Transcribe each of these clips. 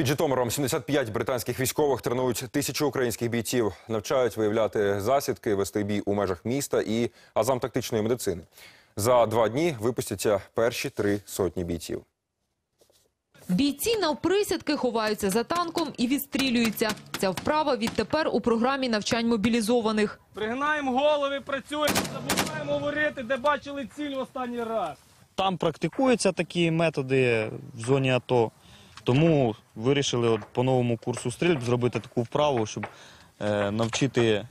Під Житомиром 75 британських військових тренують тисячу українських бійців, навчають виявляти засідки, вести бій у межах міста і азам тактичної медицини. За два дні випустяться перші три сотні бійців. Бійці навприсядки ховаються за танком і відстрілюються. Ця вправа відтепер у програмі навчань мобілізованих. Пригинаємо голови, працюємо, забуваємо говорити, де бачили ціль в останній раз. Там практикуються такі методи в зоні АТО. Тому вирішили от по новому курсу стрільб зробити таку вправу, щоб е, навчити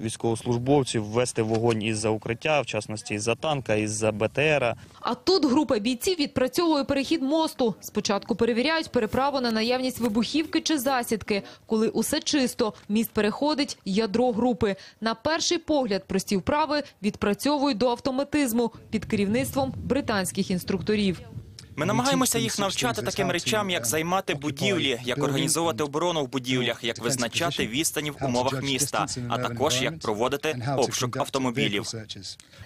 військовослужбовців ввести вогонь із-за укриття, в частності із-за танка, із-за БТРа. А тут група бійців відпрацьовує перехід мосту. Спочатку перевіряють переправу на наявність вибухівки чи засідки. Коли усе чисто, міст переходить ядро групи. На перший погляд прості вправи відпрацьовують до автоматизму під керівництвом британських інструкторів. Ми намагаємося їх навчати таким речам, як займати будівлі, як організовувати оборону в будівлях, як визначати відстані в умовах міста, а також як проводити обшук автомобілів.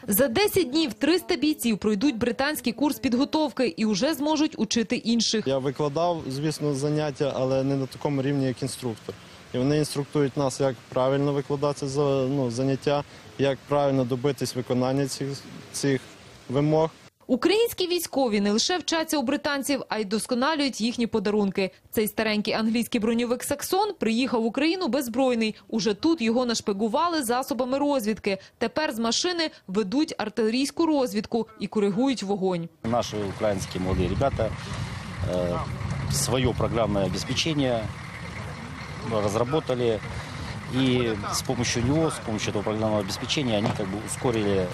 За 10 днів 300 бійців пройдуть британський курс підготовки і вже зможуть учити інших. Я викладав, звісно, заняття, але не на такому рівні, як інструктор. І вони інструктують нас, як правильно викладати ну, заняття, як правильно добитись виконання цих, цих вимог. Українські військові не лише вчаться у британців, а й досконалюють їхні подарунки. Цей старенький англійський броньовик «Саксон» приїхав в Україну беззбройний. Уже тут його нашпигували засобами розвідки. Тепер з машини ведуть артилерійську розвідку і коригують вогонь. Наши украинские молодые ребята э, свое программное обеспечение ну, разработали. И с помощью него, с помощью этого программного обеспечения, они как бы ускорили э,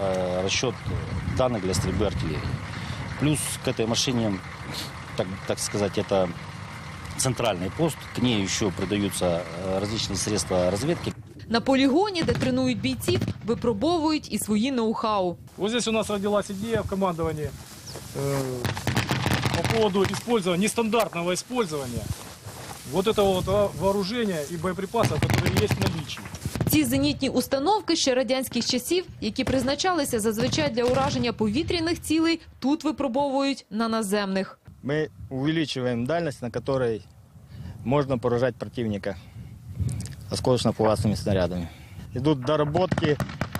э, расчет данных для стрельбы артиллерии. Плюс к этой машине, так, так сказать, это центральный пост. К ней еще придаются э, различные средства разведки. На полігоні, де тренують бійців, випробовують і свої ноу-хау. Вот здесь у нас родилась идея в командовании э, по поводу использования, нестандартного использования вот этого вот а, вооружения и боеприпасов, которые есть в наличии. Ці зенітні установки ще радянських часів, які призначалися зазвичай для ураження повітряних цілей, тут випробовують на наземних. мы увеличиваем дальность, на которой можно поражать противника осколочно-фугасными снарядами. Идут доработки,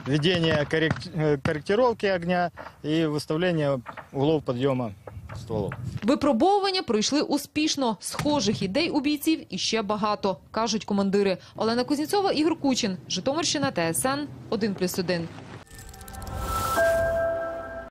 введение коррек- э, корректировки огня и выставление углов подъема стволов. Випробовування пройшли успішно. Схожих ідей у бійців іще багато, кажуть командири. Олена Кузнєцова, Ігор Кучин, Житомирщина, ТСН 1+,1.